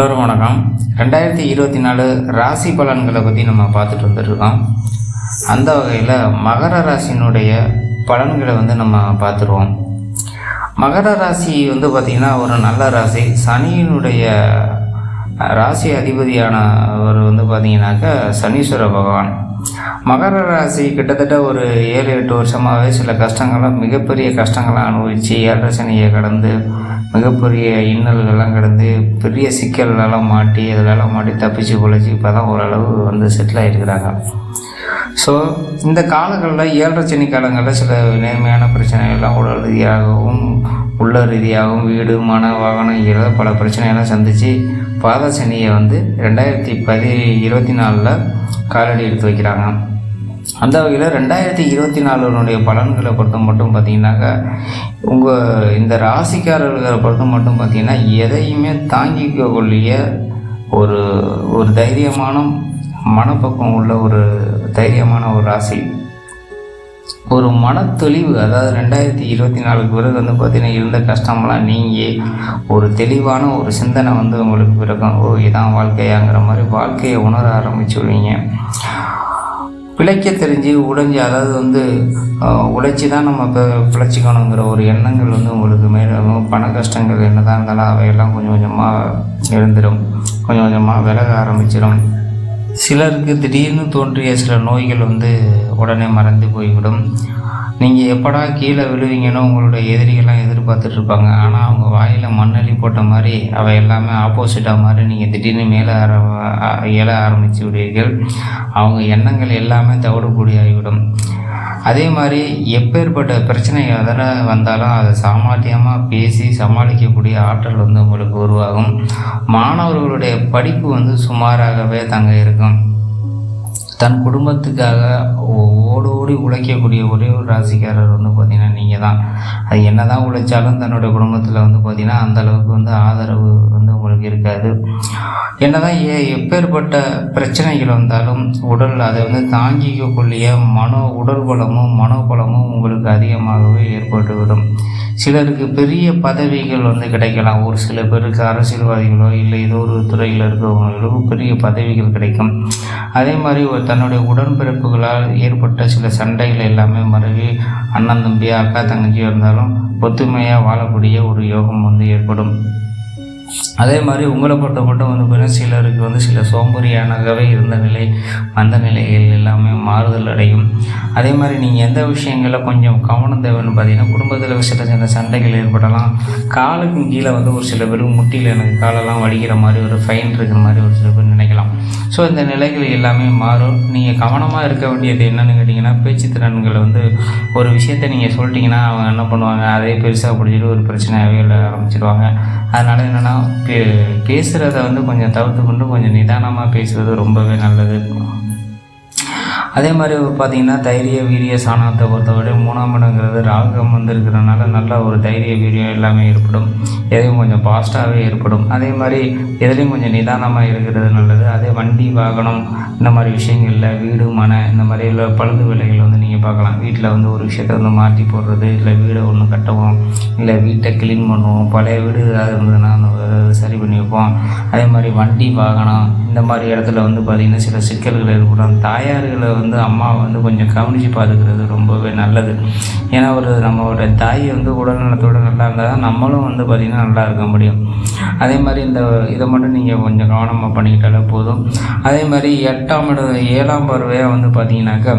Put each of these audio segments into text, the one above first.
எல்லோரும் வணக்கம். ரெண்டாயிரத்தி இருபத்தி நாலு ராசி பலன்களை பற்றி நம்ம பார்த்துட்டு வந்துட்டுருக்கோம். அந்த வகையில் மகர ராசியினுடைய பலன்களை வந்து நம்ம பார்த்துருவோம். மகர ராசி வந்து பார்த்திங்கன்னா ஒரு நல்ல ராசி. சனியினுடைய ராசி அதிபதியானவர் வந்து பார்த்திங்கனாக்கா சனீஸ்வர பகவான். மகர ராசி கிட்டத்தட்ட ஒரு ஏழு எட்டு வருஷமாகவே சில கஷ்டங்களை மிகப்பெரிய கஷ்டங்களை அனுபவித்து ஏழரை கடந்து மிகப்பெரிய இன்னல்கள்லாம் கடந்து பெரிய சிக்கல்லாம் மாட்டி அதிலெல்லாம் மாட்டி தப்பிச்சு பொழைச்சி இப்போ தான் ஓரளவு வந்து செட்டில் ஆகிருக்கிறாங்க ஸோ இந்த காலங்களில் ஏழரை சனி காலங்களில் சில நேர்மையான பிரச்சனைகள்லாம் உடல் ரீதியாகவும் உள்ள ரீதியாகவும் வீடு மன வாகனம் இதில் பல பிரச்சனைகள்லாம் சந்தித்து பாத சனியை வந்து ரெண்டாயிரத்தி பதி இருபத்தி நாலில் காலடி எடுத்து வைக்கிறாங்க. அந்த வகையில் ரெண்டாயிரத்தி இருபத்தி நாலுனுடைய பலன்களை பொறுத்த மட்டும் பார்த்தீங்கன்னாக்கா உங்கள் இந்த ராசிக்காரர்களை பொறுத்த மட்டும் பார்த்தீங்கன்னா எதையுமே தாங்கிக்கக்கூடிய ஒரு ஒரு தைரியமான மனப்பக்குவம் உள்ள ஒரு தைரியமான ஒரு ராசி. ஒரு மனத்தெளிவு அதாவது ரெண்டாயிரத்தி இருபத்தி நாலுக்கு பிறகு வந்து பார்த்திங்கன்னா இருந்த கஷ்டமெல்லாம் நீங்கள் ஒரு தெளிவான ஒரு சிந்தனை வந்து உங்களுக்கு பிறக்கும். ஓ இதான் வாழ்க்கையாங்கிற மாதிரி வாழ்க்கையை உணர ஆரம்பிச்சுடுவீங்க பிழைக்க தெரிஞ்சு உடைஞ்சு அதாவது வந்து உழைச்சி தான் நம்ம இப்போ பிழைச்சிக்கணுங்கிற ஒரு எண்ணங்கள் வந்து உங்களுக்கு மேலும் பண கஷ்டங்கள் என்னதான் இருந்தாலும் அவையெல்லாம் கொஞ்சம் கொஞ்சமாக எழுந்துடும் கொஞ்சம் கொஞ்சமாக விலக ஆரம்பிச்சிடும் சிலருக்கு திடீர்னு தோன்றிய சில நோய்கள் வந்து உடனே மறந்து போய்விடும். நீங்கள் எப்படா கீழே விழுவீங்கன்னு உங்களுடைய எதிரிகள்லாம் எதிர்பார்த்துட்டு இருப்பாங்க. ஆனால் அவங்க வாயில் மண்ணள்ளி போட்ட மாதிரி அவை எல்லாமே ஆப்போசிட்டாக மாதிரி நீங்கள் திடீர்னு மேலே ஆர ஆ- எழ ஆரம்பித்து விடுவீர்கள். அவங்க எண்ணங்கள் எல்லாமே தவிடக்கூடியாகிவிடும் அதே மாதிரி எப்பேற்பட்ட பிரச்சனை எதிர வந்தாலும் அதை சாமர்த்தியமாக பேசி சமாளிக்கக்கூடிய ஆற்றல் வந்து உங்களுக்கு உருவாகும். மாணவர்களுடைய படிப்பு வந்து சுமாராகவே தங்க இருக்கும். தன் குடும்பத்துக்காக ஓ- ஓடோடி உழைக்கக்கூடிய ஒரே ஒரு ராசிக்காரர் வந்து பார்த்திங்கன்னா நீங்கள் தான் அது என்ன தான் உழைச்சாலும் தன்னுடைய குடும்பத்தில் வந்து பார்த்திங்கன்னா அந்த அளவுக்கு வந்து ஆதரவு வந்து உங்களுக்கு இருக்காது. என்ன தான் ஏ எப்பேற்பட்ட பிரச்சனைகள் வந்தாலும் உடல் அதை வந்து தாங்கிக்கக்கூடிய மனோ உடல் பலமும் மனோபலமும் உங்களுக்கு அதிகமாகவே ஏற்பட்டுவிடும். சிலருக்கு பெரிய பதவிகள் வந்து கிடைக்கலாம். ஒரு சில பேருக்கு அரசியல்வாதிகளோ இல்லை ஏதோ ஒரு துறையில் இருக்கிறவங்களுக்கும் பெரிய பதவிகள் கிடைக்கும். அதே மாதிரி ஒரு தன்னுடைய உடன்பிறப்புகளால் ஏற்பட்ட சில சண்டைகள் எல்லாமே மறவி அண்ணன் தம்பி அக்கா தங்கச்சியாக இருந்தாலும் ஒத்துமையாக வாழக்கூடிய ஒரு யோகம் வந்து ஏற்படும். அதே மாதிரி உங்களை பொறுத்த மட்டும் வந்து பார்த்தீங்கன்னா சிலருக்கு வந்து சில சோம்பேறியானதாகவே இருந்த நிலை அந்த நிலைகள் எல்லாமே மாறுதல் அடையும். அதே மாதிரி நீங்கள் எந்த விஷயங்களில் கொஞ்சம் கவனம் தேவைன்னு பார்த்தீங்கன்னா குடும்பத்தில் சில சில சண்டைகள் ஏற்படலாம். காலுக்கும் கீழே வந்து ஒரு சில பேர் முட்டியில் எனக்கு காலெல்லாம் வலிக்கிற மாதிரி ஒரு ஃபைன் இருக்கிற மாதிரி ஒரு சில பேர் நினைக்கலாம். ஸோ இந்த நிலைகள் எல்லாமே மாறும். நீங்கள் கவனமாக இருக்க வேண்டியது என்னென்னு கேட்டிங்கன்னா பேச்சு திறன்களை வந்து ஒரு விஷயத்தை நீங்கள் சொல்லிட்டீங்கன்னா அவங்க என்ன பண்ணுவாங்க? அதே பெருசாக பிடிச்சிட்டு ஒரு பிரச்சனையாகவே இல்லை ஆரம்பிச்சிடுவாங்க அதனால் என்னென்னா பே பேசுகிறத வந்து கொஞ்சம் தவிர்த்து கொண்டு கொஞ்சம் நிதானமாக பேசுவது ரொம்பவே நல்லது. அதே மாதிரி பார்த்தீங்கன்னா தைரிய வீரிய சாணத்தை பொறுத்தவரை மூணாம் இடங்கிறது ராகம் வந்திருக்கிறதுனால நல்ல ஒரு தைரிய வீரியம் எல்லாமே ஏற்படும். எதையும் கொஞ்சம் ஃபாஸ்ட்டாகவே ஏற்படும். அதே மாதிரி எதுலேயும் கொஞ்சம் நிதானமாக இருக்கிறது நல்லது. அதே வண்டி வாகனம் இந்த மாதிரி விஷயங்களில் வீடு மனை இந்த மாதிரி உள்ள பழுது வேலைகள் வந்து நீங்கள் பார்க்கலாம். வீட்டில் வந்து ஒரு விஷயத்தை வந்து மாற்றி போடுறது இல்லை வீடை ஒன்று கட்டவும் இல்லை வீட்டை க்ளீன் பண்ணுவோம். பழைய வீடு ஏதாவது இருந்ததுன்னா அந்த சரி பண்ணி வைப்போம். அதே மாதிரி வண்டி வாகனம் இந்த மாதிரி இடத்துல வந்து பார்த்திங்கன்னா சில சிக்கல்கள் ஏற்படும். தாயார்களை வந்து அம்மாவை வந்து கொஞ்சம் கவனித்து பார்த்துக்கிறது ரொம்பவே நல்லது. ஏன்னா ஒரு நம்மளோட தாய் வந்து உடல்நலத்தோடு நல்லா இருந்தால் தான் நம்மளும் வந்து பார்த்திங்கன்னா நல்லா இருக்க முடியும். அதே மாதிரி இந்த இதை மட்டும் நீங்கள் கொஞ்சம் கவனமாக பண்ணிக்கிட்டாலே போதும். அதே மாதிரி எட்டாம் இடம் ஏழாம் பருவையாக வந்து பார்த்தீங்கன்னாக்கா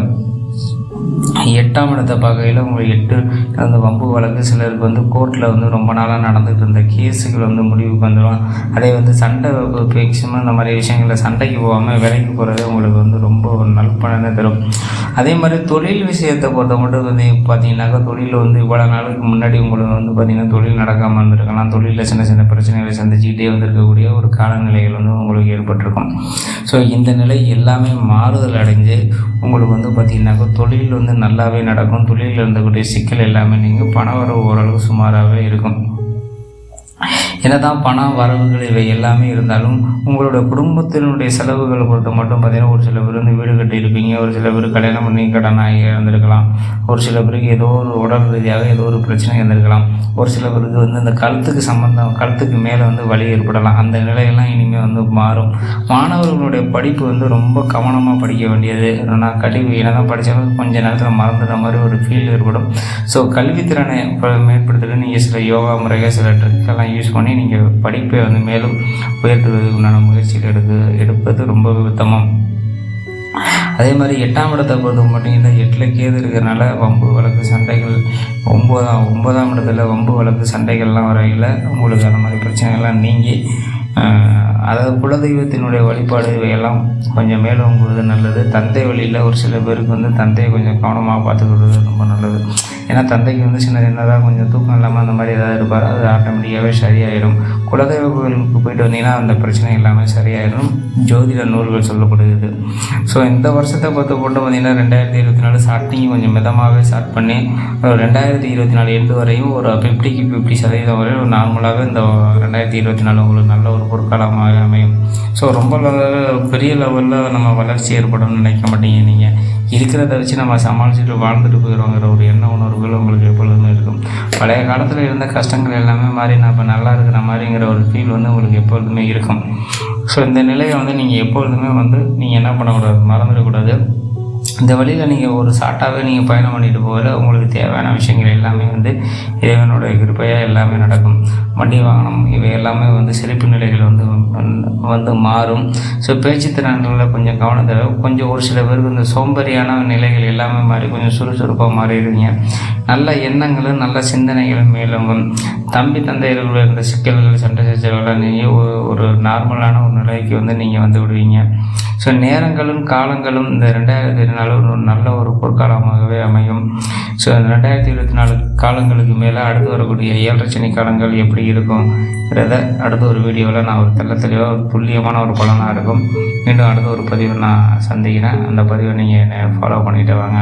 எட்டாம் இடத்தை பார்க்கையில் உங்களுக்கு எட்டு அந்த வம்பு வழக்கு சிலருக்கு வந்து கோர்ட்டில் வந்து ரொம்ப நாளாக நடந்துகிட்டு இருந்த கேஸுகள் வந்து முடிவுக்கு வந்துடும் அதே வந்து சண்டை மேக்சிமம் இந்த மாதிரி விஷயங்களில் சண்டைக்கு போகாமல் விலைக்கு போகிறதே உங்களுக்கு வந்து ரொம்ப ஒரு நல்பலனை தரும். அதே மாதிரி தொழில் விஷயத்தை பொறுத்த மட்டும் வந்து பார்த்தீங்கன்னாக்கா தொழில் வந்து இவ்வளோ நாளுக்கு முன்னாடி உங்களுக்கு வந்து பார்த்திங்கன்னா தொழில் நடக்காமல் இருந்திருக்கலாம். தொழிலில் சின்ன சின்ன பிரச்சனைகளை சந்திச்சுக்கிட்டே வந்திருக்கக்கூடிய ஒரு காலநிலைகள் வந்து உங்களுக்கு ஏற்பட்டிருக்கும். ஸோ இந்த நிலை எல்லாமே மாறுதல் அடைஞ்சு உங்களுக்கு வந்து பார்த்திங்கனாக்கா தொழில் வந்து நல்லாவே நடக்கும். தொழிலில் இருந்தக்கூடிய சிக்கல் எல்லாமே நீங்கள் பண வரவு ஓரளவு சுமாராகவே இருக்கும். என்னதான் பணம் வரவுகள் இவை எல்லாமே இருந்தாலும் உங்களோட குடும்பத்தினுடைய செலவுகளை பொறுத்த மட்டும் பார்த்தீங்கன்னா ஒரு சில பேர் வந்து வீடு கட்டியிருப்பீங்க ஒரு சில பேர் கல்யாணம் பண்ணி கடனாகி இறந்துருக்கலாம் ஒரு சில பேருக்கு ஏதோ ஒரு உடல் ரீதியாக ஏதோ ஒரு பிரச்சனை இருந்திருக்கலாம். ஒரு சில பேருக்கு வந்து இந்த கழுத்துக்கு சம்மந்தம் கழுத்துக்கு மேலே வந்து வலி ஏற்படலாம். அந்த நிலையெல்லாம் இனிமேல் வந்து மாறும். மாணவர்களுடைய படிப்பு வந்து ரொம்ப கவனமாக படிக்க வேண்டியது. நான் கல்வி என்ன தான் படித்தாலும் கொஞ்ச நேரத்தில் மறந்துடுற மாதிரி ஒரு ஃபீல் ஏற்படும். ஸோ கல்வித்திறனை மேம்படுத்துகிற நீங்கள் சில யோகா முறைகள் சில ட்ரிக்கெல்லாம் யூஸ் பண்ணி நீங்கள் படிப்பை வந்து மேலும் உயர்த்துவதற்கு உண்டான முயற்சிகள் எடுக்க எடுப்பது ரொம்ப உத்தமம். அதே மாதிரி எட்டாம் இடத்தை பொறுத்த பார்த்தீங்கன்னா எட்டில் கேது இருக்கிறனால வம்பு வழக்கு சண்டைகள் ஒம்பதாம் ஒன்பதாம் இடத்துல வம்பு வழக்கு சண்டைகள்லாம் வரையில் உங்களுக்கு அந்த மாதிரி பிரச்சனைகள்லாம் நீங்கி அதாவது குலதெய்வத்தினுடைய வழிபாடு இவையெல்லாம் கொஞ்சம் மேலோங்குவது நல்லது. தந்தை வழியில் ஒரு சில பேருக்கு வந்து தந்தையை கொஞ்சம் கவனமாக பார்த்துக்கிறது ரொம்ப நல்லது. ஏன்னா தந்தைக்கு வந்து சின்ன சின்னதாக கொஞ்சம் தூக்கம் இல்லாமல் அந்த மாதிரி ஏதாவது இருப்பார். அது ஆட்டோமேட்டிக்காகவே சரியாயிடும் குலதெய்வ கோயிலுக்கு போயிட்டு வந்தீங்கன்னா அந்த பிரச்சனை எல்லாமே சரியாயிடும் ஜோதிட நூல்கள் சொல்லப்படுகிறது. ஸோ இந்த வருஷத்தை பொறுத்த போட்டு பார்த்தீங்கன்னா ரெண்டாயிரத்தி இருபத்தி நாலு ஸ்டார்டிங் கொஞ்சம் மிதமாகவே ஸ்டார்ட் பண்ணி ரெண்டாயிரத்தி இருபத்தி நாலு எண்டு வரையும் ஒரு ஃபிஃப்டிக்கு ஃபிஃப்டி சதவீதம் வரையும் நார்மலாகவே இந்த ரெண்டாயிரத்தி இருபத்தி நாலு உங்களுக்கு நல்ல ஒரு பொற்காலமாக அமையும். ஸோ ரொம்ப பெரிய லெவலில் நம்ம வளர்ச்சி ஏற்படும்னு நினைக்க மாட்டீங்க நீங்கள் இருக்கிறத வச்சு நம்ம சமாளிச்சுட்டு வாழ்ந்துட்டு போயிடுவோங்கிற ஒரு எண்ண உணர்வுகள் உங்களுக்கு எப்பொழுதுமே இருக்கும். பழைய காலத்தில் இருந்த கஷ்டங்கள் எல்லாமே மாறி நான் இப்போ நல்லா இருக்கிற மாதிரிங்கிற ஒரு ஃபீல் வந்து உங்களுக்கு எப்பொழுதுமே இருக்கும். ஸோ இந்த நிலையை வந்து நீங்கள் எப்பொழுதுமே வந்து நீங்கள் என்ன பண்ணக்கூடாது? மறந்துடக்கூடாது. இந்த வழியில் நீங்கள் ஒரு ஷார்ட்டாகவே நீங்கள் பயணம் பண்ணிட்டு போகல உங்களுக்கு தேவையான விஷயங்கள் எல்லாமே வந்து இறைவனோட கிருப்பையாக எல்லாமே நடக்கும். வண்டி வாகனம் இவை எல்லாமே வந்து செழிப்பு நிலைகள் வந்து வந்து- வந்து மாறும். ஸோ பேச்சு திறன்களில் கொஞ்சம் கவனம் தேவை. கொஞ்சம் ஒரு சில பேருக்கு இந்த சோம்பேறியான நிலைகள் எல்லாமே மாறி கொஞ்சம் சுறுசுறுப்பாக மாறிடுவீங்க. நல்ல எண்ணங்களும் நல்ல சிந்தனைகளும் மேலோங்கும். தம்பி தந்தையர்களுடைய இந்த சிக்கல்கள் சண்டை சச்சரவுலாம் நீங்கள் ஒரு நார்மலான ஒரு நிலைக்கு வந்து நீங்கள் வந்து விடுவீங்க. ஸோ நேரங்களும் காலங்களும் இந்த ரெண்டாயிரத்தி இருபத்தி நாலு ஒரு நல்ல ஒரு பொற்காலமாகவே அமையும். ஸோ இந்த ரெண்டாயிரத்தி இருபத்தி நாலு காலங்களுக்கு மேலே அடுத்து வரக்கூடிய ஏழரை சனி காலங்கள் எப்படி இருக்கும்ங்கிறத அடுத்த ஒரு வீடியோவில் நான் ஒரு தெல்ல தெளிவாக ஒரு துல்லியமான ஒரு பலனாக இருக்கும். மீண்டும் அடுத்த ஒரு பதிவை நான் சந்திக்கிறேன். அந்த பதிவை நீங்கள் என்னை ஃபாலோ பண்ணிட்டு வாங்க.